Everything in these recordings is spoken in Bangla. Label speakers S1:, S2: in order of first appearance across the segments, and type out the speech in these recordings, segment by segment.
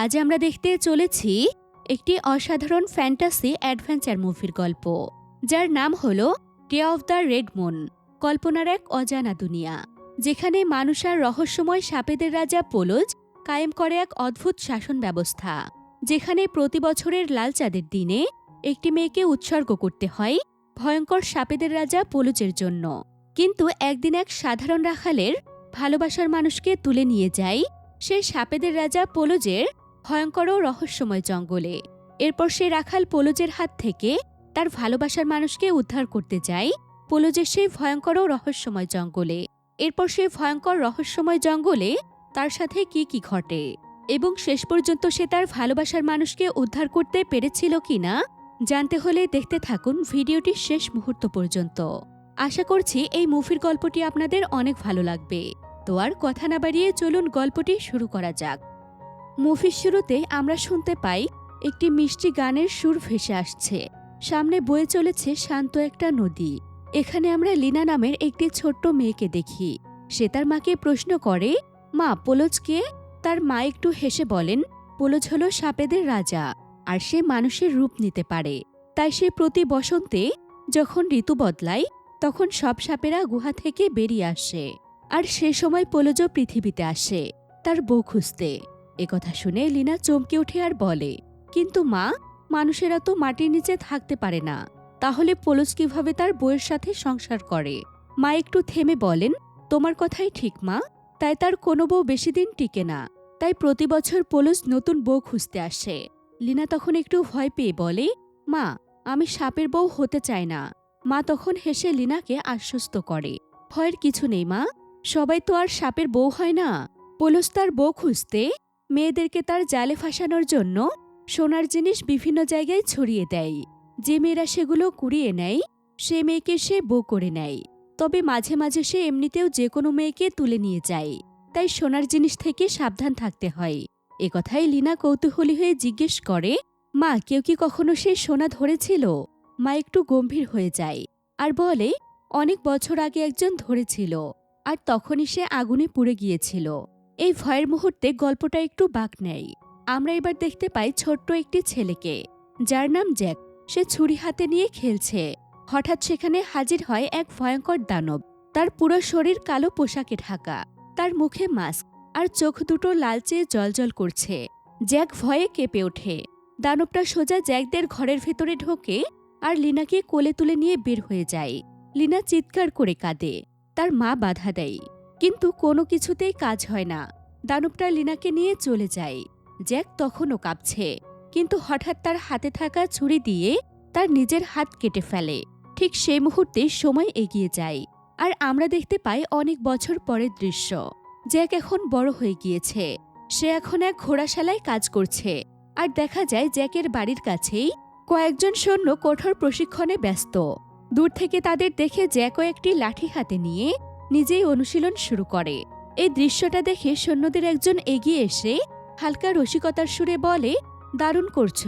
S1: আজ আমরা দেখতে চলেছি একটি অসাধারণ ফ্যান্টাসি অ্যাডভেঞ্চার মুভির গল্প, যার নাম হল day of the red moon, কল্পনার এক অজানা দুনিয়া, যেখানে মানুষ আর রহস্যময় সাপেদের রাজা পোলজ কায়েম করে এক অদ্ভুত শাসন ব্যবস্থা, যেখানে প্রতি বছরের লাল চাঁদের দিনে একটি মেয়েকে উৎসর্গ করতে হয় ভয়ঙ্কর সাপেদের রাজা পোলজের জন্য। কিন্তু একদিন এক সাধারণ রাখালের ভালোবাসার মানুষকে তুলে নিয়ে যায় সেই সাপেদের রাজা পোলজের ভয়ঙ্কর ও রহস্যময় জঙ্গলে। এরপর সে রাখাল পোলজের হাত থেকে তার ভালোবাসার মানুষকে উদ্ধার করতে যায় পোলজের সেই ভয়ঙ্কর ও রহস্যময় জঙ্গলে। এরপর সেই ভয়ঙ্কর রহস্যময় জঙ্গলে তার সাথে কি কি ঘটে এবং শেষ পর্যন্ত সে তার ভালোবাসার মানুষকে উদ্ধার করতে পেরেছিল কিনা জানতে হলে দেখতে থাকুন ভিডিওটির শেষ মুহূর্ত পর্যন্ত। আশা করছি এই মুভির গল্পটি আপনাদের অনেক ভালো লাগবে। তো আর কথা না বাড়িয়ে চলুন গল্পটি শুরু করা যাক। মুভির শুরুতে আমরা শুনতে পাই, একটি মিষ্টি গানের সুর ভেসে আসছে। সামনে বয়ে চলেছে শান্ত একটা নদী। এখানে আমরা লিনা নামের একটি ছোট্ট মেয়েকে দেখি। সে তার মাকে প্রশ্ন করে, মা পোলজকে তার মা একটু হেসে বলেন, পোলজ হল সাপেদের রাজা, আর সে মানুষের রূপ নিতে পারে। তাই সে প্রতি বসন্তে যখন ঋতু বদলায়, তখন সব সাপেরা গুহা থেকে বেরিয়ে আসে। আর সে সময় পোলজ পৃথিবীতে আসে, তার বউ খুঁজতে। একথা শুনে লিনা চমকে ওঠে আর বলে, কিন্তু মা, মানুষেরা তো মাটির নিচে থাকতে পারে না। তাহলে পোলজ কীভাবে তার বউয়ের সাথে সংসার করে? মা একটু থেমে বলেন, তোমার কথাই ঠিক মা, তাই তার কোনো বউ বেশি দিন টিকে না। তাই প্রতি বছর পোলজ নতুন বউ খুঁজতে আসে। লিনা তখন একটু ভয় পেয়ে বলে, মা, আমি সাপের বউ হতে চাই না। মা তখন হেসে লিনাকে আশ্বস্ত করে, ভয়ের কিছু নেই মা, সবাই তো আর সাপের বউ হয় না। পোলস তার বউ খুঁজতে মেয়েদেরকে তার জালে ফাঁসানোর জন্য সোনার জিনিস বিভিন্ন জায়গায় ছড়িয়ে দেয়। যে মেয়েরা সেগুলো কুড়িয়ে নেয়, সে মেয়েকে সে বউ করে নেয়। তবে মাঝে মাঝে সে এমনিতেও যে কোনো মেয়েকে তুলে নিয়ে যায়। তাই সোনার জিনিস থেকে সাবধান থাকতে হয়। একথাই লিনা কৌতূহলী হয়ে জিজ্ঞেস করে, মা, কেউ কি কখনো সে সোনা ধরেছিল? মা একটু গম্ভীর হয়ে যায় আর বলে, অনেক বছর আগে একজন ধরেছিল, আর তখনই সে আগুনে পুড়ে গিয়েছিল। এই ভয়ের মুহূর্তে গল্পটা একটু বাঁক নেয়। আমরা এবার দেখতে পাই ছোট্ট একটি ছেলেকে। যার নাম জ্যাক। সে ছুরি হাতে নিয়ে খেলছে। হঠাৎ সেখানে হাজির হয় এক ভয়ঙ্কর দানব। তার পুরো শরীর কালো পোশাকে ঢাকা। তার মুখে মাস্ক আর চোখ দুটো লালচে জলজল করছে। জ্যাক ভয়ে কেঁপে ওঠে। দানবটা সোজা জ্যাকদের ঘরের ভেতরে ঢোকে আর লিনাকে কোলে তুলে নিয়ে বের হয়ে যায়। লিনা চিৎকার করে কাঁদে। তার মা বাধা দেয়। কিন্তু কোনো কিছুতেই কাজ হয় না। দানবটা লিনাকে নিয়ে চলে যায়। জ্যাক তখনও কাঁপছে। কিন্তু হঠাৎ তার হাতে থাকা ছুরি দিয়ে তার নিজের হাত কেটে ফেলে। ঠিক সেই মুহূর্তে সময় এগিয়ে যায় আর আমরা দেখতে পাই অনেক বছর পরের দৃশ্য। জ্যাক এখন বড় হয়ে গিয়েছে। সে এখন এক ঘোড়াশালায় কাজ করছে। আর দেখা যায় জ্যাকের বাড়ির কাছেই কয়েকজন সৈন্য কঠোর প্রশিক্ষণে ব্যস্ত। দূর থেকে তাদের দেখে জ্যাকও একটি লাঠি হাতে নিয়ে নিজেই অনুশীলন শুরু করে। এই দৃশ্যটা দেখে সৈন্যদের একজন এগিয়ে এসে হালকা রসিকতার সুরে বলে, দারুণ করছ।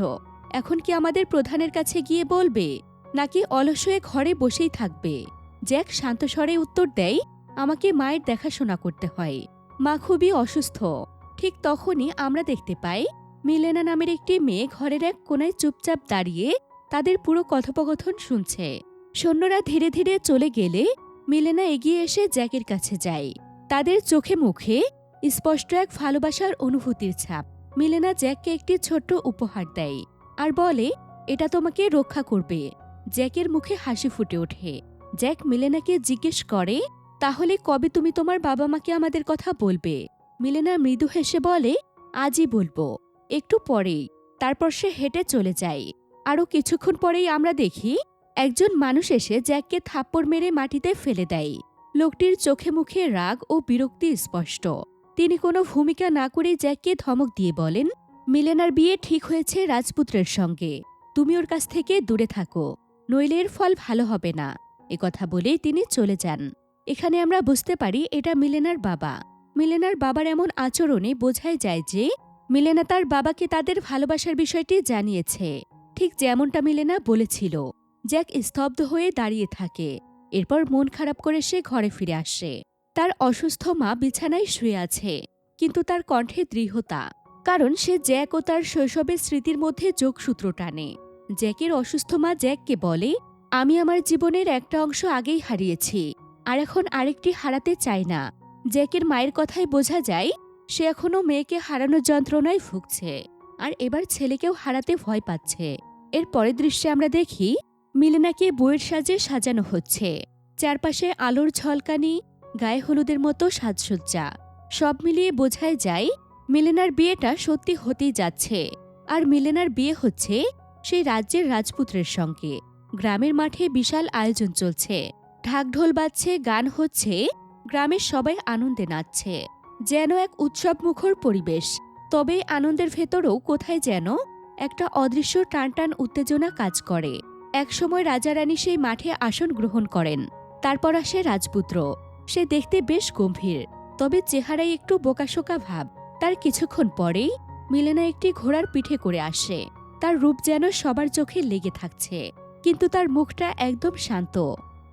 S1: এখন কি আমাদের প্রধানের কাছে গিয়ে বলবে? নাকি অলস হয়ে ঘরে বসেই থাকবে? জ্যাক শান্ত স্বরে উত্তর দেয়, আমাকে মায়ের দেখাশোনা করতে হয়। মা খুবই অসুস্থ। ঠিক তখনই আমরা দেখতে পাই, মিলেনা নামের একটি মেয়ে ঘরের এক কোনায় চুপচাপ দাঁড়িয়ে তাদের পুরো কথোপকথন শুনছে। সৈন্যরা ধীরে ধীরে চলে গেলে মিলেনা এগিয়ে এসে জ্যাকের কাছে যায়। তাদের চোখে মুখে স্পষ্ট এক ভালোবাসার অনুভূতির ছাপ। মিলেনা জ্যাককে একটি ছোট্ট উপহার দেয় আর বলে, এটা তোমাকে রক্ষা করবে। জ্যাকের মুখে হাসি ফুটে ওঠে। জ্যাক মিলেনাকে জিজ্ঞেস করে, তাহলে কবে তুমি তোমার বাবা মাকে আমাদের কথা বলবে? মিলেনা মৃদু হেসে বলে, আজই বলব। একটু পরেই। তারপর সে হেঁটে চলে যায়। আরও কিছুক্ষণ পরেই আমরা দেখি একজন মানুষ এসে জ্যাককে থাপ্পড় মেরে মাটিতে ফেলে দেয়। লোকটির চোখে মুখে রাগ ও বিরক্তি স্পষ্ট। তিনি কোনো ভূমিকা না করে জ্যাককে ধমক দিয়ে বলেন, মিলেনার বিয়ে ঠিক হয়েছে রাজপুত্রের সঙ্গে। তুমি ওর কাছ থেকে দূরে থাকো। নইলে এর ফল ভালো হবে না। একথা বলেই তিনি চলে যান। এখানে আমরা বুঝতে পারি এটা মিলেনার বাবা। মিলেনার বাবার এমন আচরণে বোঝাই যায় যে, মিলেনা তার বাবাকে তাদের ভালোবাসার বিষয়টি জানিয়েছে। ঠিক যেমনটা মিলেনা বলেছিল। জ্যাক স্তব্ধ হয়ে দাঁড়িয়ে থাকে। এরপর মন খারাপ করে সে ঘরে ফিরে আসে। তার অসুস্থ মা বিছানায় শুয়ে আছে, কিন্তু তার কণ্ঠে দৃঢ়তা, কারণ সে জ্যাক ও তার শৈশবের স্মৃতির মধ্যে যোগসূত্র টানে। জ্যাকের অসুস্থ মা জ্যাককে বলে, আমি আমার জীবনের একটা অংশ আগেই হারিয়েছি, আর এখন আরেকটি হারাতে চাই না। জ্যাকের মায়ের কথায় বোঝা যায়, সে এখনও মেয়েকে হারানোর যন্ত্রণায় ভুগছে, আর এবার ছেলেকেও হারাতে ভয় পাচ্ছে। এর পরের দৃশ্যে আমরা দেখি মিলেনাকে বইয়ের সাজে সাজানো হচ্ছে। চারপাশে আলোর ঝলকানি, গায়ে হলুদের মতো সাজসজ্জা। সব মিলিয়ে বোঝাই যায়, মিলেনার বিয়েটা সত্যি হতেই যাচ্ছে। আর মিলেনার বিয়ে হচ্ছে সেই রাজ্যের রাজপুত্রের সঙ্গে। গ্রামের মাঠে বিশাল আয়োজন চলছে। ঢাকঢোল বাজছে, গান হচ্ছে, গ্রামের সবাই আনন্দে নাচছে। যেন এক উৎসব মুখর পরিবেশ। তবে আনন্দের ভেতরেও কোথায় যেন একটা অদৃশ্য টানটান উত্তেজনা কাজ করে। একসময় রাজা রানী সেই মাঠে আসন গ্রহণ করেন, তারপর আসে রাজপুত্র। সে দেখতে বেশ গম্ভীর, তবে চেহারায় একটু বোকাশোকা ভাব। তার কিছুক্ষণ পরেই মিলেনা একটি ঘোড়ার পিঠে করে আসে। তার রূপ যেন সবার চোখে লেগে থাকছে, কিন্তু তার মুখটা একদম শান্ত,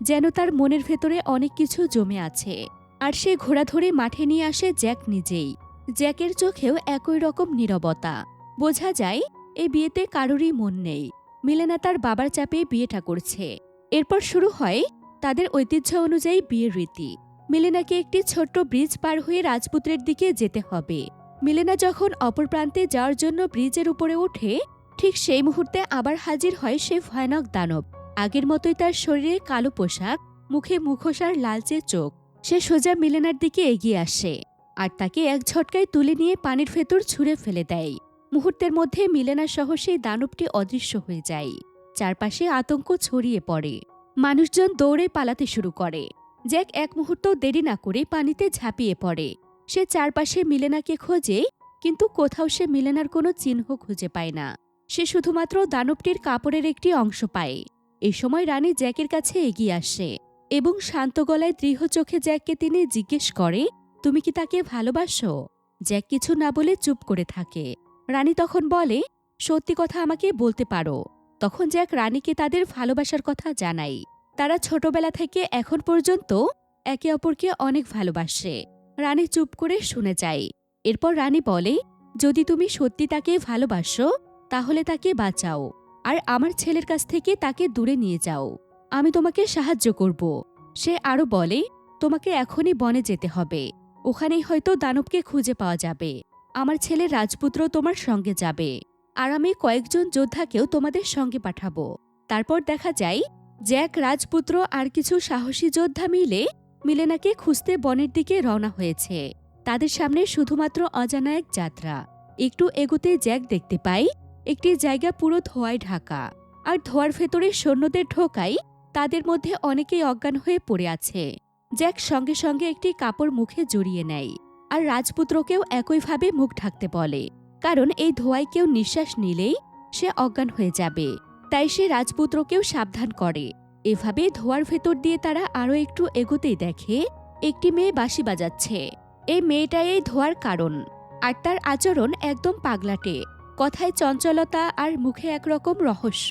S1: যেন তার মনের ভেতরে অনেক কিছু জমে আছে। আর সে ঘোড়া ধরে মাঠে নিয়ে আসে জ্যাক নিজেই। জ্যাকের চোখেও একই রকম নীরবতা। বোঝা যায় এই বিয়েতে কারোরই মন নেই। মিলেনা তার বাবার চাপে বিয়েটা করছে এরপর শুরু হয় তাদের ঐতিহ্য অনুযায়ী বিয়ের রীতি। মিলেনাকে একটি ছোট্ট ব্রিজ পার হয়ে রাজপুত্রের দিকে যেতে হবে। মিলেনা যখন অপর প্রান্তে যাওয়ার জন্য ব্রিজের উপরে ওঠে, ঠিক সেই মুহূর্তে আবার হাজির হয় সে ভয়ানক দানব। আগের মতোই তার শরীরে কালো পোশাক, মুখে মুখোশার লালচে চোখ। সে সোজা মিলেনার দিকে এগিয়ে আসে আর তাকে এক ঝটকায় তুলে নিয়ে পানির ভেতর ছুঁড়ে ফেলে দেয়। মুহূর্তের মধ্যে মিলেনা সহ সেই দানবটি অদৃশ্য হয়ে যায়। চারপাশে আতঙ্ক ছড়িয়ে পড়ে। মানুষজন দৌড়ে পালাতে শুরু করে। জ্যাক এক মুহূর্ত দেরি না করে পানিতে ঝাঁপিয়ে পড়ে। সে চারপাশে মিলেনাকে খোঁজে, কিন্তু কোথাও সে মিলেনার কোনো চিহ্ন খুঁজে পায় না। সে শুধুমাত্র দানবটির কাপড়ের একটি অংশ পায়। এই সময় রানী জ্যাকের কাছে এগিয়ে আসে এবং শান্ত গলায় দৃঢ় চোখে জ্যাককে তিনি জিজ্ঞেস করে, তুমি কি তাকে ভালোবাসো? জ্যাক কিছু না বলে চুপ করে থাকে। রানী তখন বলে, সত্যি কথা আমাকে বলতে পারো। তখন জ্যাক রানীকে তাদের ভালোবাসার কথা জানাই তারা ছোটবেলা থেকে এখন পর্যন্ত একে অপরকে অনেক ভালোবাসে। রানী চুপ করে শুনে যায়। এরপর রানী বলে, যদি তুমি সত্যি তাকে ভালোবাসো, তাহলে তাকে বাঁচাও। আর আমার ছেলের কাছ থেকে তাকে দূরে নিয়ে যাও। আমি তোমাকে সাহায্য করব। সে আরও বলে, তোমাকে এখনই বনে যেতে হবে। ওখানেই হয়তো দানবকে খুঁজে পাওয়া যাবে। আমার ছেলে রাজপুত্র তোমার সঙ্গে যাবে আর আমি কয়েকজন যোদ্ধাকেও তোমাদের সঙ্গে পাঠাবো। তারপর দেখা যায় জ্যাক রাজপুত্র আর কিছু সাহসী যোদ্ধা মিলে, মিলেনাকে খুঁজতে বনের দিকে রওনা হয়েছে। তাদের সামনে শুধুমাত্র অজানা এক যাত্রা। একটু এগোতে জ্যাক দেখতে পাই, একটি জায়গা পুরো ধোয়ায় ঢাকা। আর ধোয়ার ভেতরে সৈন্যদের ঢোকাই, তাদের মধ্যে অনেকেই অজ্ঞান হয়ে পড়ে আছে। জ্যাক সঙ্গে সঙ্গে একটি কাপড় মুখে জড়িয়ে নেয়। আর রাজপুত্রকেও একইভাবে মুখ ঢাকতে বলে, কারণ এই ধোয়ায় কেউ নিঃশ্বাস নিলেই সে অজ্ঞান হয়ে যাবে। তাই সে রাজপুত্রকেও সাবধান করে। এভাবে ধোয়ার ভেতর দিয়ে তারা আরও একটু এগোতেই দেখে, একটি মেয়ে বাঁশি বাজাচ্ছে। এই মেয়েটাই এই ধোয়ার কারণ। আর তার আচরণ একদম পাগলাটে। কথায় চঞ্চলতা আর মুখে একরকম রহস্য।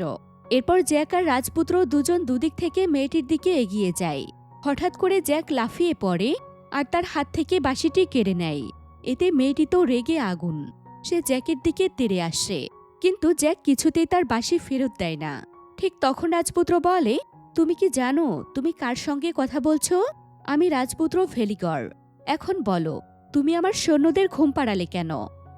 S1: এরপর জ্যাক আর রাজপুত্র দুজন দুদিক থেকে মেয়েটির দিকে এগিয়ে যায়। হঠাৎ করে জ্যাক লাফিয়ে পড়ে আর তার হাত থেকে বাঁশিটি কেড়ে নেয়। এতে মেয়েটি তো রেগে আগুন। সে জ্যাকের দিকে তেড়ে আসে। কিন্তু জ্যাক কিছুতেই তার বাঁশি ফেরত দেয় না। ঠিক তখন রাজপুত্র বলে, তুমি কি জানো, তুমি কার সঙ্গে কথা বলছো? আমি রাজপুত্র ভেলিগর এখন বলো, তুমি আমার সৈন্যদের ঘুম পাড়ালে কেন?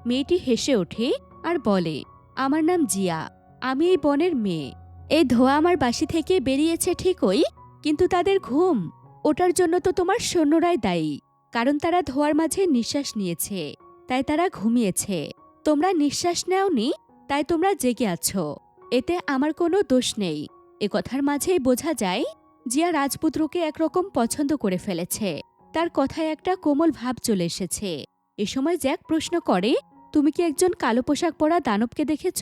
S1: মেয়েটি হেসে ওঠে আর বলে, আমার নাম জিয়া। আমি এই বনের মেয়ে। এই ধোয়া আমার বাসি থেকে বেরিয়েছে ঠিকই, কিন্তু তাদের ঘুম ওটার জন্য তো তোমার সৈন্যরাই দায়ী, কারণ তারা ধোয়ার মাঝে নিঃশ্বাস নিয়েছে, তাই তারা ঘুমিয়েছে। তোমরা নিঃশ্বাস নেওনি, তাই তোমরা জেগে আছো। এতে আমার কোনো দোষ নেই। এ কথার মাঝেই বোঝা যায়, জিয়া রাজপুত্রকে একরকম পছন্দ করে ফেলেছে। তার কথায় একটা কোমল ভাব চলে এসেছে। এ সময় জ্যাক প্রশ্ন করে, তুমি কি একজন কালো পোশাক পরা দানবকে দেখেছ?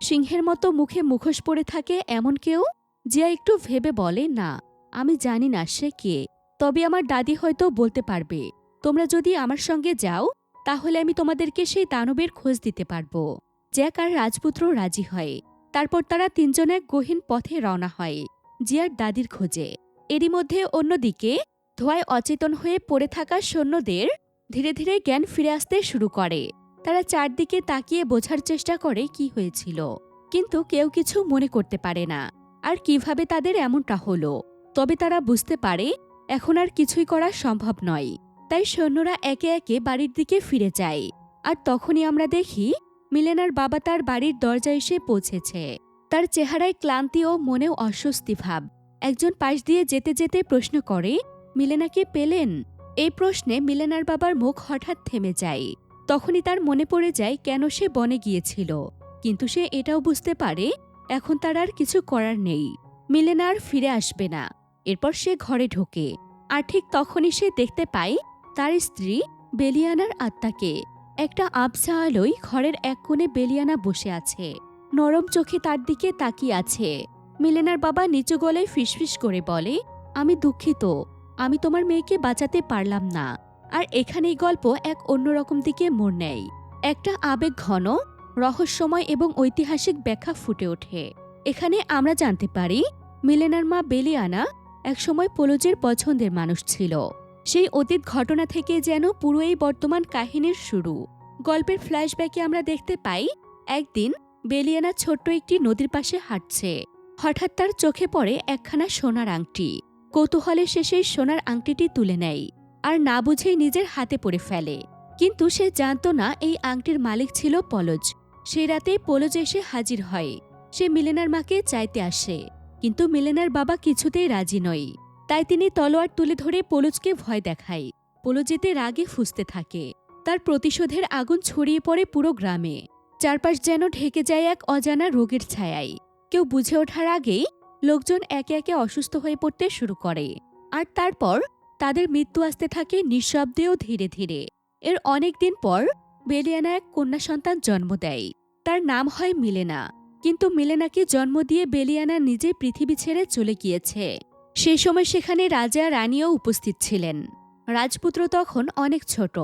S1: সিংহের মতো মুখে মুখোশ পরে থাকে এমন কেউ? জিয়া একটু ভেবে বলে, না। আমি জানি না সে কে, তবে আমার দাদি হয়তো বলতে পারবে। তোমরা যদি আমার সঙ্গে যাও, তাহলে আমি তোমাদেরকে সেই দানবের খোঁজ দিতে পারব। জ্যাক আর রাজপুত্র রাজি হয়। তারপর তারা তিনজন এক গহীন পথে রওনা হয়, জিয়ার দাদির খোঁজে। এরই মধ্যে অন্যদিকে, ধোয়ায় অচেতন হয়ে পড়ে থাকা সৈন্যদের ধীরে ধীরে জ্ঞান ফিরে আসতে শুরু করে। তারা চারদিকে তাকিয়ে বোঝার চেষ্টা করে কি হয়েছিল। কিন্তু কেউ কিছু মনে করতে পারে না। আর কীভাবে তাদের এমনটা হলো? তবে তারা বুঝতে পারে, এখন আর কিছুই করা সম্ভব নয়। তাই সৈন্যরা একে একে বাড়ির দিকে ফিরে যায়। আর তখনই আমরা দেখি, মিলেনার বাবা তার বাড়ির দরজায় এসে পৌঁছেছে। তার চেহারায় ক্লান্তি ও মনেও অস্বস্তি ভাব। একজন পাশ দিয়ে যেতে যেতে প্রশ্ন করে মিলেনাকে পেলেন? এই প্রশ্নে মিলেনার বাবার মুখ হঠাৎ থেমে যায়। তখনই তার মনে পড়ে যায় কেন সে বনে গিয়েছিল। কিন্তু সে এটাও বুঝতে পারে, এখন তার আর কিছু করার নেই। মিলেনা আর ফিরে আসবে না। এরপর সে ঘরে ঢোকে। আর ঠিক তখনই সে দেখতে পায়, তার স্ত্রী বেলিয়ানার আত্মাকে। একটা আবসা আলোয় ঘরের এক কোণে বেলিয়ানা বসে আছে। নরম চোখে তার দিকে তাকিয়ে আছে। মিলেনার বাবা নিচু গলায় ফিসফিস করে বলে, আমি দুঃখিত। আমি তোমার মেয়েকে বাঁচাতে পারলাম না। আর এখানেই গল্প এক অন্যরকম দিকে মোড় নেয়। একটা আবেগ ঘন, রহস্যময় এবং ঐতিহাসিক ব্যাখ্যা ফুটে ওঠে। এখানে আমরা জানতে পারি, মিলেনার মা বেলিয়ানা একসময় পোলোজের পছন্দের মানুষ ছিল। সেই অতীত ঘটনা থেকে যেন পুরো এই বর্তমান কাহিনীর শুরু। গল্পের ফ্ল্যাশব্যাকে আমরা দেখতে পাই, একদিন বেলিয়ানা ছোট্ট একটি নদীর পাশে হাঁটছে। হঠাৎ তার চোখে পড়ে একখানা সোনার আংটি। কৌতূহলে সে সেই সোনার আংটিটি তুলে নেয় আর না বুঝেই নিজের হাতে পড়ে ফেলে। কিন্তু সে জানত না এই আংটির মালিক ছিল পলজ। সেই রাতেই পলজ এসে হাজির হয়। সে মিলেনার মাকে চাইতে আসে। কিন্তু মিলেনার বাবা কিছুতেই রাজি নয়। তাই তিনি তলোয়ার তুলে ধরে পলজকে ভয় দেখায়। পলজেতে রাগে ফুসতে থাকে। তার প্রতিশোধের আগুন ছড়িয়ে পড়ে পুরো গ্রামে। চারপাশ যেন ঢেকে যায় এক অজানা রোগের ছায়ায়। কেউ বুঝে ওঠার আগেই লোকজন একে একে অসুস্থ হয়ে পড়তে শুরু করে। আর তারপর তাদের মৃত্যু আসতে থাকে নিঃশব্দেও ধীরে ধীরে। এর অনেক দিন পর বেলিয়ানা এক কন্যা সন্তান জন্ম দেয়। তার নাম হয় মিলেনা। কিন্তু মিলেনাকে জন্ম দিয়ে বেলিয়ানা নিজে পৃথিবী ছেড়ে চলে গিয়েছে। সেই সময় সেখানে রাজা রানীও উপস্থিত ছিলেন। রাজপুত্র তখন অনেক ছোট।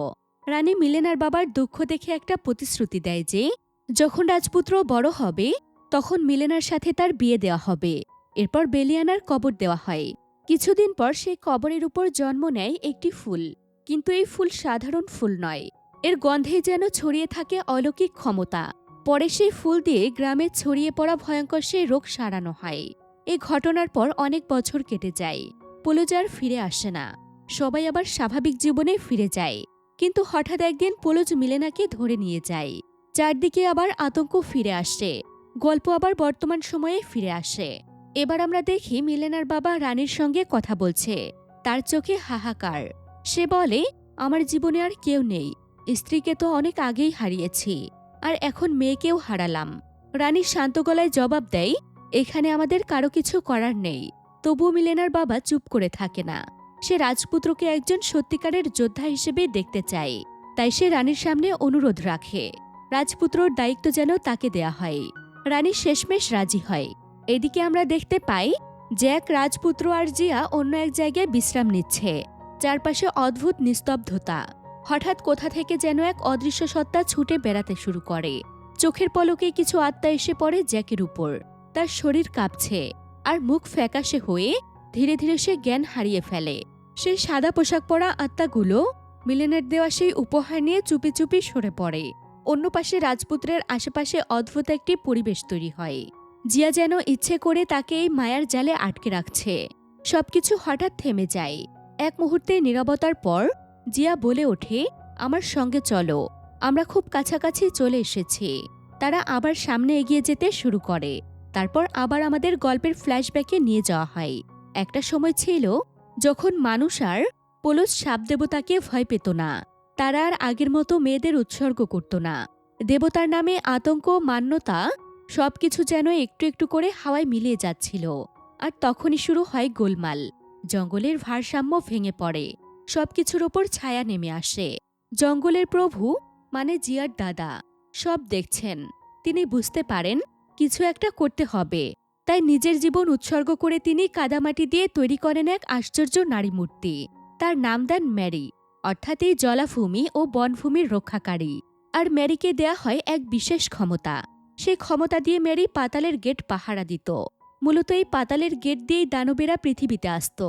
S1: রানী মিলেনার বাবার দুঃখ দেখে একটা প্রতিশ্রুতি দেয় যে, যখন রাজপুত্র বড় হবে, তখন মিলেনার সাথে তার বিয়ে দেওয়া হবে। এরপর বেলিয়ানার কবর দেওয়া হয়। কিছুদিন পর সেই কবরের উপর জন্ম নেয় একটি ফুল। কিন্তু এই ফুল সাধারণ ফুল নয়। এর গন্ধে যেন ছড়িয়ে থাকে অলৌকিক ক্ষমতা। পরে সেই ফুল দিয়ে গ্রামে ছড়িয়ে পড়া ভয়ঙ্কর সেই রোগ সারানো হয়। এই ঘটনার পর অনেক বছর কেটে যায়। পোলোজার ফিরে আসে না। সবাই আবার স্বাভাবিক জীবনে ফিরে যায়। কিন্তু হঠাৎ একদিন পোলোজ মিলেনাকে ধরে নিয়ে যায়। চারদিকে আবার আতঙ্ক ফিরে আসে। গল্প আবার বর্তমান সময়ে ফিরে আসে। এবার আমরা দেখি মিলেনার বাবা রানীর সঙ্গে কথা বলছে। তার চোখে হাহাকার। সে বলে, আমার জীবনে আর কেউ নেই। স্ত্রীকে তো অনেক আগেই হারিয়েছি। আর এখন মেয়েকেও হারালাম। রানী শান্ত গলায় জবাব দেয়, এখানে আমাদের কারও কিছু করার নেই। তবুও মিলেনার বাবা চুপ করে থাকে না। সে রাজপুত্রকে একজন সত্যিকারের যোদ্ধা হিসেবে দেখতে চায়। তাই সে রানীর সামনে অনুরোধ রাখে। রাজপুত্রর দায়িত্ব যেন তাকে দেয়া হয়। রানী শেষমেশ রাজি হয়। এদিকে আমরা দেখতে পাই জ্যাক রাজপুত্র আর জিয়া অন্য এক জায়গায় বিশ্রাম নিচ্ছে। চারপাশে অদ্ভুত নিস্তব্ধতা। হঠাৎ কোথা থেকে যেন এক অদৃশ্য সত্তা ছুটে বেড়াতে শুরু করে। চোখের পলকে কিছু আত্মা এসে পড়ে জ্যাকের উপর। তার শরীর কাঁপছে আর মুখ ফ্যাকাশে হয়ে ধীরে ধীরে সে জ্ঞান হারিয়ে ফেলে। সেই সাদা পোশাক পরা আত্মাগুলো মিলেনের দেওয়া সেই উপহার নিয়ে চুপি চুপি সরে পড়ে। অন্য পাশে রাজপুত্রের আশেপাশে অদ্ভুত একটি পরিবেশ তৈরি হয়। জিয়া যেন ইচ্ছে করে তাকে এই মায়ার জালে আটকে রাখছে। সবকিছু হঠাৎ থেমে যায়। এক মুহূর্তে নীরবতার পর জিয়া বলে ওঠে, আমার সঙ্গে চলো। আমরা খুব কাছাকাছি চলে এসেছি। তারা আবার সামনে এগিয়ে যেতে শুরু করে। তারপর আবার আমাদের গল্পের ফ্ল্যাশব্যাকে নিয়ে যাওয়া হয়। একটা সময় ছিল যখন মানুষ আর পোলস সাপ দেবতাকে ভয় পেত না। তারা আর আগের মতো মেয়েদের উৎসর্গ করত না। দেবতার নামে আতঙ্ক, মান্যতা সবকিছু যেন একটু একটু করে হাওয়ায় মিলিয়ে যাচ্ছিল। আর তখনই শুরু হয় গোলমাল। জঙ্গলের ভারসাম্য ভেঙে পড়ে। সবকিছুর ওপর ছায়া নেমে আসে। জঙ্গলের প্রভু মানে জিয়ার দাদা, সব দেখছেন। তিনি বুঝতে পারেন, কিছু একটা করতে হবে। তাই নিজের জীবন উৎসর্গ করে তিনি কাদামাটি দিয়ে তৈরি করেন এক আশ্চর্য নারী মূর্তি তার নাম দেন ম্যারি, অর্থাৎ এই জলাভূমি ও বনভূমির রক্ষাকারী। আর ম্যারিকে দেয়া হয় এক বিশেষ ক্ষমতা। সে ক্ষমতা দিয়ে ম্যারি পাতালের গেট পাহারা দিত। মূলত এই পাতালের গেট দিয়েই দানবেরা পৃথিবীতে আসত।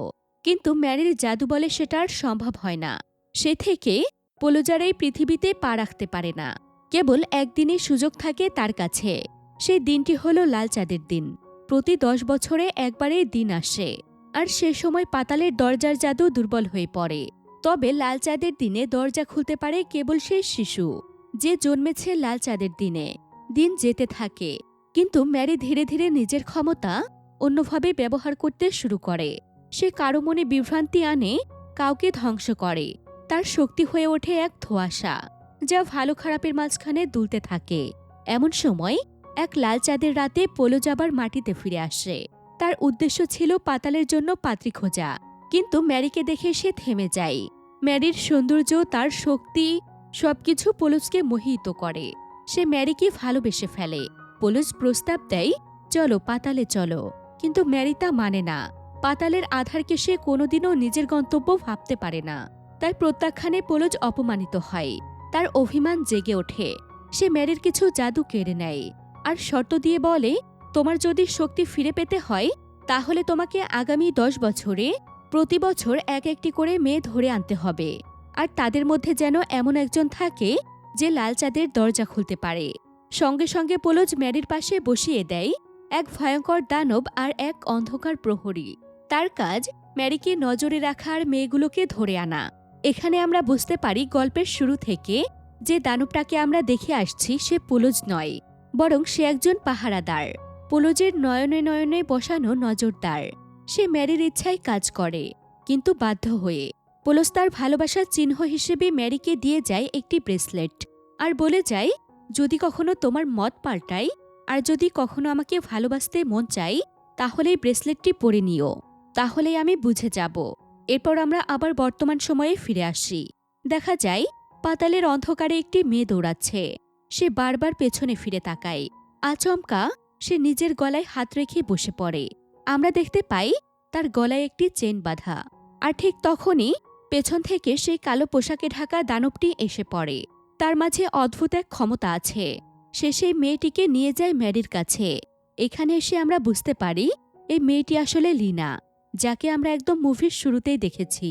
S1: কিন্তু ম্যারির জাদু বলে সেটা আর সম্ভব হয় না। সে থেকে পোলোজার এই পৃথিবীতে পা রাখতে পারে না। কেবল একদিনই সুযোগ থাকে তার কাছে। সেই দিনটি হলো লাল চাঁদের দিন। প্রতি দশ বছরে একবারেই দিন আসে। আর সে সময় পাতালের দরজার জাদু দুর্বল হয়ে পড়ে। তবে লাল চাঁদের দিনে দরজা খুলতে পারে কেবল সেই শিশু, যে জন্মেছে লাল চাঁদের দিনে। দিন যেতে থাকে। কিন্তু ম্যারি ধীরে ধীরে নিজের ক্ষমতা অন্যভাবে ব্যবহার করতে শুরু করে। সে কারও মনে বিভ্রান্তি আনে, কাউকে ধ্বংস করে। তার শক্তি হয়ে ওঠে এক ধোয়াশা, যা ভালো খারাপের মাঝখানে দুলতে থাকে। এমন সময়, এক লাল চাঁদের রাতে পোলো যাবার মাটিতে ফিরে আসে। তার উদ্দেশ্য ছিল পাতালের জন্য পাত্রী খোঁজা, কিন্তু ম্যারিকে দেখে সে থেমে যায়। ম্যারির সৌন্দর্য, তার শক্তি, সবকিছু পোলসকে মোহিত করে। সে ম্যারিকে ভালোবেসে ফেলে। পোলস প্রস্তাব দেয়, চলো, পাতালে চলো। কিন্তু ম্যারি তা মানে না। পাতালের আধারকে সে কোনোদিনও নিজের গন্তব্য ভাবতে পারে না। তাই প্রত্যাখ্যানে পোলজ অপমানিত হয়। তার অভিমান জেগে ওঠে। সে ম্যারির কিছু জাদু কেড়ে নেয়। আর শর্ত দিয়ে বলে, তোমার যদি শক্তি ফিরে পেতে হয়, তাহলে তোমাকে আগামী দশ বছরে প্রতি বছর এক একটি করে মেয়ে ধরে আনতে হবে। আর তাদের মধ্যে যেন এমন একজন থাকে যে লাল চাঁদের দরজা খুলতে পারে। সঙ্গে সঙ্গে পোলজ ম্যারির পাশে বসিয়ে দেয় এক ভয়ঙ্কর দানব আর এক অন্ধকার প্রহরী। তার কাজ ম্যারিকে নজরে রাখার মেয়েগুলোকে ধরে আনা। এখানে আমরা বুঝতে পারি গল্পের শুরু থেকে যে দানবটাকে আমরা দেখে আসছি সে পুলজ নয়, বরং সে একজন পাহারাদার। পুলজের নয়নে নয়নে বসানো নজরদার। সে ম্যারির ইচ্ছায় কাজ করে, কিন্তু বাধ্য হয়ে। পোলস তার ভালোবাসার চিহ্ন হিসেবে ম্যারিকে দিয়ে যায় একটি ব্রেসলেট আর বলে যায়, যদি কখনো তোমার মত পাল্টাই আর যদি কখনো আমাকে ভালোবাসতে মন চাই, তাহলে ব্রেসলেটটি পরে নিও। তাহলেই আমি বুঝে যাব। এরপর আমরা আবার বর্তমান সময়ে ফিরে আসি। দেখা যায়, পাতালের অন্ধকারে একটি মেয়ে দৌড়াচ্ছে। সে বারবার পেছনে ফিরে তাকায়। আচমকা, সে নিজের গলায় হাত রেখে বসে পড়ে। আমরা দেখতে পাই, তার গলায় একটি চেন বাঁধা। আর ঠিক তখনই, পেছন থেকে সেই কালো পোশাকে ঢাকা দানবটি এসে পড়ে। তার মাঝে অদ্ভুত এক ক্ষমতা আছে। সে সেই মেয়েটিকে নিয়ে যায় ম্যারির কাছে। এখানে এসে আমরা বুঝতে পারি, এই মেয়েটি আসলে লিনা। যাকে আমরা একদম মুভির শুরুতেই দেখেছি,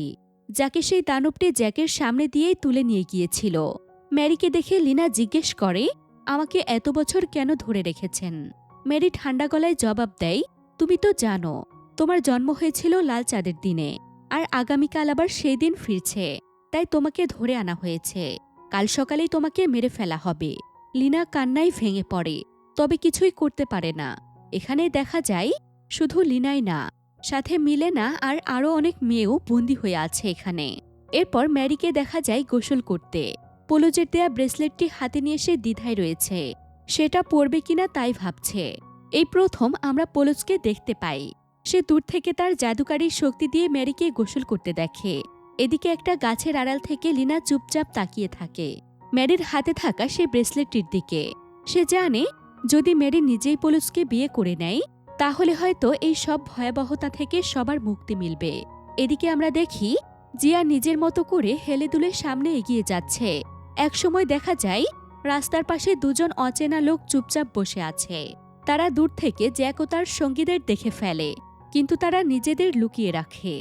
S1: যাকে সেই দানবটি জ্যাকের সামনে দিয়েই তুলে নিয়ে গিয়েছিল। ম্যারিকে দেখে লিনা জিজ্ঞেস করে, আমাকে এত বছর কেন ধরে রেখেছেন? ম্যারি ঠান্ডা গলায় জবাব দেয়, তুমি তো জানো, তোমার জন্ম হয়েছিল লাল চাঁদের দিনে, আর আগামীকাল আবার সেই দিন ফিরছে, তাই তোমাকে ধরে আনা হয়েছে। কাল সকালেই তোমাকে মেরে ফেলা হবে লিনা কান্নায় ভেঙে পড়ে, তবে কিছুই করতে পারে না। এখানে দেখা যায়, শুধু লিনাই না সাথে মিলে না আর আরও অনেক মেয়েও বন্দি হয়ে আছে এখানে। এরপর ম্যারিকে দেখা যায় গোসল করতে। পোলোজের দেয়া ব্রেসলেটটি হাতে নিয়ে সে দ্বিধায় রয়েছে। সেটা পরবে কিনা তাই ভাবছে। এই প্রথম আমরা পোলোজকে দেখতে পাই। সে দূর থেকে তার জাদুকারীর শক্তি দিয়ে ম্যারিকে গোসল করতে দেখে। এদিকে একটা গাছের আড়াল থেকে লিনা চুপচাপ তাকিয়ে থাকে। ম্যারির হাতে থাকা সেই ব্রেসলেটটির দিকে। সে জানে, যদি ম্যারি নিজেই পোলুসকে বিয়ে করে নেয় তাহলে হয়তো এই সব ভয়াবহতা থেকে সবার মুক্তি মিলবে। এদিকে আমরা দেখি, জিয়া নিজের মতো করে হেলে দুলে সামনে এগিয়ে যাচ্ছে। একসময় দেখা যায়, রাস্তার পাশে দুজন অচেনা লোক চুপচাপ বসে আছে। তারা দূর থেকে জ্যাক ও তার সঙ্গীদের দেখে ফেলে, কিন্তু তারা নিজেদের লুকিয়ে রাখে।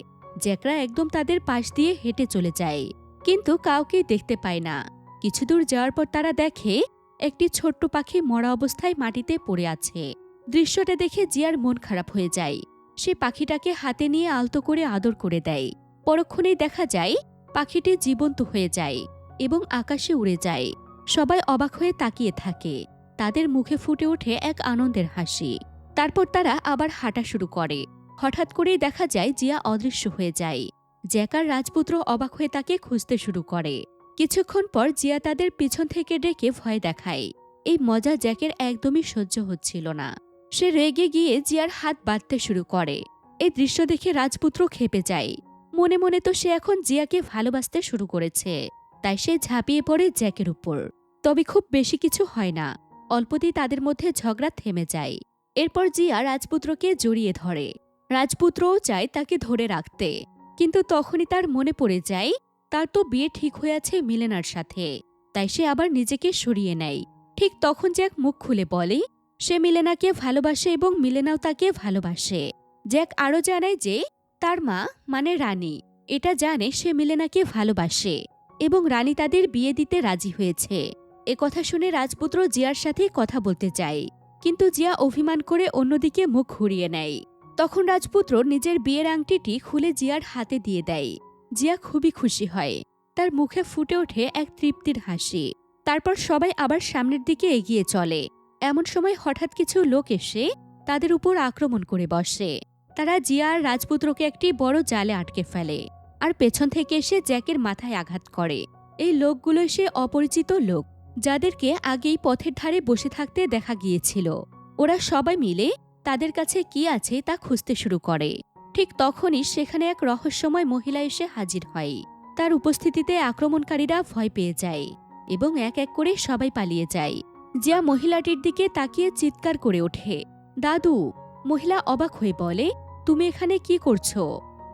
S1: জ্যাকরা একদম তাদের পাশ দিয়ে হেঁটে চলে যায়, কিন্তু কাউকেই দেখতে পায় না। কিছু দূর যাওয়ার পর তারা দেখে, একটি ছোট্ট পাখি মরা অবস্থায় মাটিতে পড়ে আছে। দৃশ্যটা দেখে জিয়ার মন খারাপ হয়ে যায়। সে পাখিটাকে হাতে নিয়ে আলতো করে আদর করে দেয়। পরক্ষণেই দেখা যায়, পাখিটি জীবন্ত হয়ে যায় এবং আকাশে উড়ে যায়। সবাই অবাক হয়ে তাকিয়ে থাকে। তাদের মুখে ফুটে ওঠে এক আনন্দের হাসি। তারপর তারা আবার হাঁটা শুরু করে। হঠাৎ করেই দেখা যায়, জিয়া অদৃশ্য হয়ে যায়। জ্যাকার রাজপুত্র অবাক হয়ে তাকে খুঁজতে শুরু করে। কিছুক্ষণ পর জিয়া তাদের পিছন থেকে ডেকে ভয় দেখায়। এই মজা জ্যাকের একদমই সহ্য হচ্ছিল না। সে রেগে গিয়ে জিয়ার হাত বাঁধতে শুরু করে। এই দৃশ্য দেখে রাজপুত্র খেপে যায়। মনে মনে তো সে এখন জিয়াকে ভালোবাসতে শুরু করেছে। তাই সে ঝাঁপিয়ে পড়ে জ্যাকের উপর। তবে খুব বেশি কিছু হয় না। অল্পতেই তাদের মধ্যে ঝগড়া থেমে যায়। এরপর জিয়া রাজপুত্রকে জড়িয়ে ধরে। রাজপুত্রও চায় তাকে ধরে রাখতে। কিন্তু তখনই তার মনে পড়ে যায়, তার তো বিয়ে ঠিক হয়ে আছে মিলেনার সাথে। তাই সে আবার নিজেকে সরিয়ে নেয়। ঠিক তখন জ্যাক মুখ খুলে বলে সে মিলেনাকে ভালোবাসে এবং মিলেনাও তাকে ভালোবাসে। জ্যাক আরও জানায় যে, তার মা মানে রানী। এটা জানে সে মিলেনাকে ভালোবাসে এবং রানী তাদের বিয়ে দিতে রাজি হয়েছে। এ কথা শুনে রাজপুত্র জিয়ার সাথে কথা বলতে চায় কিন্তু জিয়া অভিমান করে অন্যদিকে মুখ ঘুরিয়ে নেয়। তখন রাজপুত্র নিজের বিয়ের আংটিটি খুলে জিয়ার হাতে দিয়ে দেয়। জিয়া খুবই খুশি হয়। তার মুখে ফুটে ওঠে এক তৃপ্তির হাসি। তারপর সবাই আবার সামনের দিকে এগিয়ে চলে। এমন সময় হঠাৎ কিছু লোক এসে তাদের উপর আক্রমণ করে বসে। তারা জিয়ার রাজপুত্রকে একটি বড় জালে আটকে ফেলে আর পেছন থেকে এসে জ্যাকের মাথায় আঘাত করে। এই লোকগুলো এসে অপরিচিত লোক, যাদেরকে আগেই পথের ধারে বসে থাকতে দেখা গিয়েছিল। ওরা সবাই মিলে তাদের কাছে কি আছে তা খুঁজতে শুরু করে। ঠিক তখনই সেখানে এক রহস্যময় মহিলা এসে হাজির হয়। তার উপস্থিতিতে আক্রমণকারীরা ভয় পেয়ে যায় এবং এক এক করে সবাই পালিয়ে যায়। জিয়া মহিলাটির দিকে তাকিয়ে চিৎকার করে ওঠে। দাদু, মহিলা অবাক হয়ে বলে, তুমি এখানে কি করছ?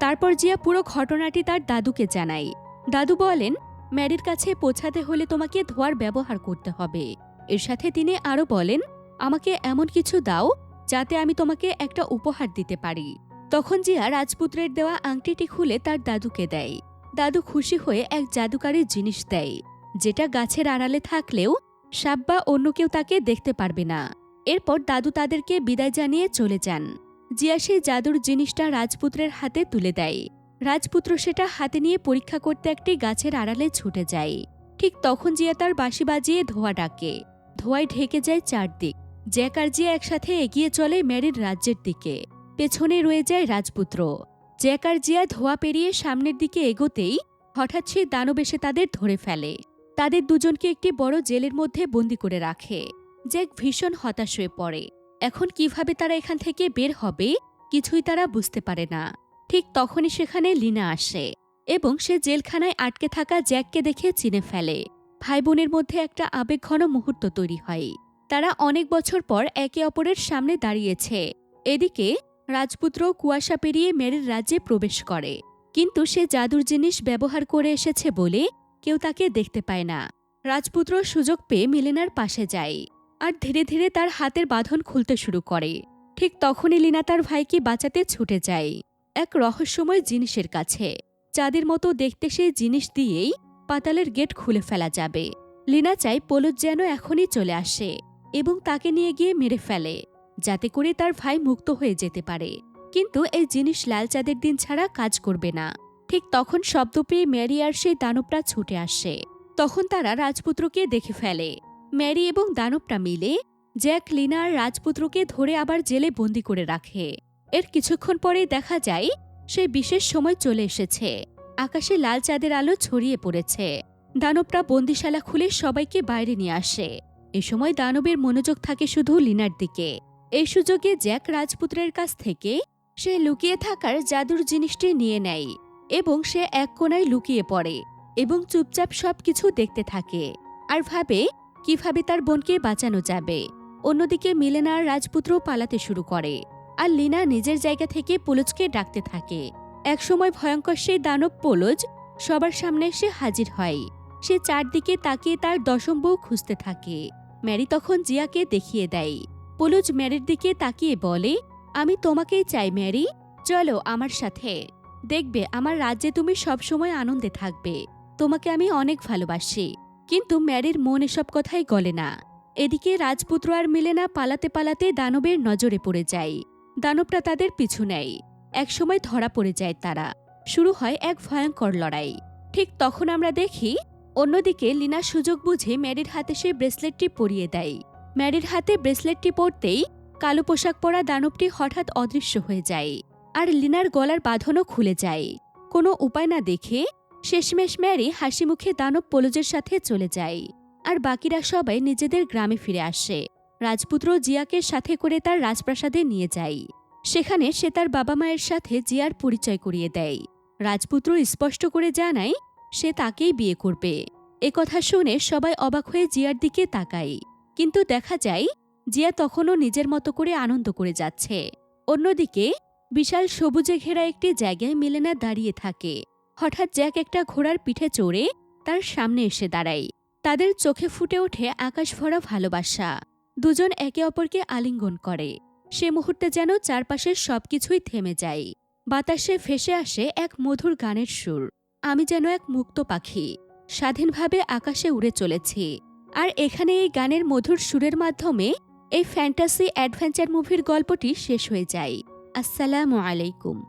S1: তারপর জিয়া পুরো ঘটনাটি তার দাদুকে জানায়। দাদু বলেন, ম্যারির কাছে পৌঁছাতে হলে তোমাকে ধোয়ার ব্যবহার করতে হবে। এর সাথে তিনি আরও বলেন, আমাকে এমন কিছু দাও যাতে আমি তোমাকে একটা উপহার দিতে পারি। তখন জিয়া রাজপুত্রের দেওয়া আংটিটি খুলে তার দাদুকে দেয়। দাদু খুশি হয়ে এক জাদুকারী জিনিস দেয়, যেটা গাছের আড়ালে থাকলেও সাপ বা অন্য কেউ তাকে দেখতে পারবে না। এরপর দাদু তাদেরকে বিদায় জানিয়ে চলে যান। জিয়া সেই জাদুর জিনিসটা রাজপুত্রের হাতে তুলে দেয়। রাজপুত্র সেটা হাতে নিয়ে পরীক্ষা করতে একটি গাছের আড়ালে ছুটে যায়। ঠিক তখন জিয়া তার বাঁশি বাজিয়ে ধোয়া ডাকে। ধোয়ায় ঢেকে যায় চারদিক। জ্যাক আর জিয়া একসাথে এগিয়ে চলে ম্যারির রাজ্যের দিকে। পেছনে রয়ে যায় রাজপুত্র। জ্যাক আর জিয়া ধোয়া পেরিয়ে সামনের দিকে এগোতেই হঠাৎ সেই দানব এসে তাদের ধরে ফেলে। তাদের দুজনকে একটি বড় জেলের মধ্যে বন্দি করে রাখে। জ্যাক ভীষণ হতাশ হয়ে পড়ে। এখন কীভাবে তারা এখান থেকে বের হবে, কিছুই তারা বুঝতে পারে না। ঠিক তখনই সেখানে লিনা আসে এবং সে জেলখানায় আটকে থাকা জ্যাককে দেখে চিনে ফেলে। ভাই বোনের মধ্যে একটা আবেগঘন মুহূর্ত তৈরি হয়। তারা অনেক বছর পর একে অপরের সামনে দাঁড়িয়েছে। এদিকে রাজপুত্র কুয়াশা পেরিয়ে মেরির রাজ্যে প্রবেশ করে। কিন্তু সে জাদুর জিনিস ব্যবহার করে এসেছে বলে কেউ তাকে দেখতে পায় না। রাজপুত্র সুযোগ পেয়ে মিলেনার পাশে যায় আর ধীরে ধীরে তার হাতের বাঁধন খুলতে শুরু করে। ঠিক তখনই লিনা তার ভাইকে বাঁচাতে ছুটে যায় এক রহস্যময় জিনিসের কাছে। চাঁদের মতো দেখতে সেই জিনিস দিয়েই পাতালের গেট খুলে ফেলা যাবে। লিনা চাই পোলজ যেন এখনই চলে আসে এবং তাকে নিয়ে গিয়ে মেরে ফেলে, যাতে করে তার ভাই মুক্ত হয়ে যেতে পারে। কিন্তু এই জিনিস লাল চাঁদের দিন ছাড়া কাজ করবে না। ঠিক তখন শব্দ পেয়ে ম্যারি আর সেই দানবটা ছুটে আসে। তখন তারা রাজপুত্রকে দেখে ফেলে। ম্যারি এবং দানবটা মিলে জ্যাক লিনার রাজপুত্রকে ধরে আবার জেলে বন্দি করে রাখে। এর কিছুক্ষণ পরেই দেখা যায়, সেই বিশেষ সময় চলে এসেছে। আকাশে লাল চাঁদের আলো ছড়িয়ে পড়েছে। দানবটা বন্দিশালা খুলে সবাইকে বাইরে নিয়ে আসে। এ সময় দানবের মনোযোগ থাকে শুধু লিনার দিকে। এই সুযোগে জ্যাক রাজপুত্রের কাছ থেকে সে লুকিয়ে থাকার জাদুর জিনিসটি নিয়ে নেয়। এবং সে এক কোনায় লুকিয়ে পড়ে এবং চুপচাপ সবকিছু দেখতে থাকে আর ভাবে কীভাবে তার বোনকে বাঁচানো যাবে। অন্যদিকে মিলেনা রাজপুত্র পালাতে শুরু করে আর লিনা নিজের জায়গা থেকে পোলজকে ডাকতে থাকে। একসময় ভয়ঙ্কর সেই দানব পোলজ সবার সামনে এসে হাজির হয়। সে চারদিকে তাকিয়ে তার দশম বউ খুঁজতে থাকে। ম্যারি তখন জিয়াকে দেখিয়ে দেয়। পোলজ ম্যারির দিকে তাকিয়ে বলে, আমি তোমাকেই চাই, ম্যারি। চলো আমার সাথে। দেখবে আমার রাজ্যে তুমি সবসময় আনন্দে থাকবে। তোমাকে আমি অনেক ভালোবাসি। কিন্তু ম্যারির মন এসব কথাই গলে না। এদিকে রাজপুত্র আর মিলে না পালাতে পালাতে দানবের নজরে পড়ে যায়। দানবটা তাদের পিছু নেয়। একসময় ধরা পড়ে যায় তারা। শুরু হয় এক ভয়ঙ্কর লড়াই। ঠিক তখন আমরা দেখি, অন্যদিকে লিনা সুযোগ বুঝে ম্যারির হাতে সে ব্রেসলেটটি পরিয়ে দেয়। ম্যারির হাতে ব্রেসলেটটি পরতেই কালো পোশাক পরা দানবটি হঠাৎ অদৃশ্য হয়ে যায়। আর লিনার গলার বাঁধনও খুলে যায়। কোনো উপায় না দেখে শেষমেশ ম্যারি হাসি মুখে দানব পোলজের সাথে চলে যায় আর বাকিরা সবাই নিজেদের গ্রামে ফিরে আসে। রাজপুত্র জিয়াকে সাথে করে তার রাজপ্রাসাদে নিয়ে যায়। সেখানে সে তার বাবা মায়ের সাথে জিয়ার পরিচয় করিয়ে দেয়। রাজপুত্র স্পষ্ট করে জানায়, সে তাকেই বিয়ে করবে। এ কথা শুনে সবাই অবাক হয়ে জিয়ার দিকে তাকায়। কিন্তু দেখা যায়, জিয়া তখনও নিজের মতো করে আনন্দ করে যাচ্ছে। অন্যদিকে বিশাল সবুজে ঘেরা একটি জায়গায় মিলেনা দাঁড়িয়ে থাকে। হঠাৎ জ্যাক একটা ঘোড়ার পিঠে চড়ে তার সামনে এসে দাঁড়ায়। তাদের চোখে ফুটে ওঠে আকাশ ভরা ভালোবাসা। দুজন একে অপরকে আলিঙ্গন করে। সে মুহূর্তে যেন চারপাশের সবকিছুই থেমে যায়। বাতাসে ভেসে আসে এক মধুর গানের সুর। আমি যেন এক মুক্ত পাখি। স্বাধীনভাবে আকাশে উড়ে চলেছি। আর এখানে এই গানের মধুর সুরের মাধ্যমে এই ফ্যান্টাসি অ্যাডভেঞ্চার মুভির গল্পটি শেষ হয়ে যায়। السلام عليكم.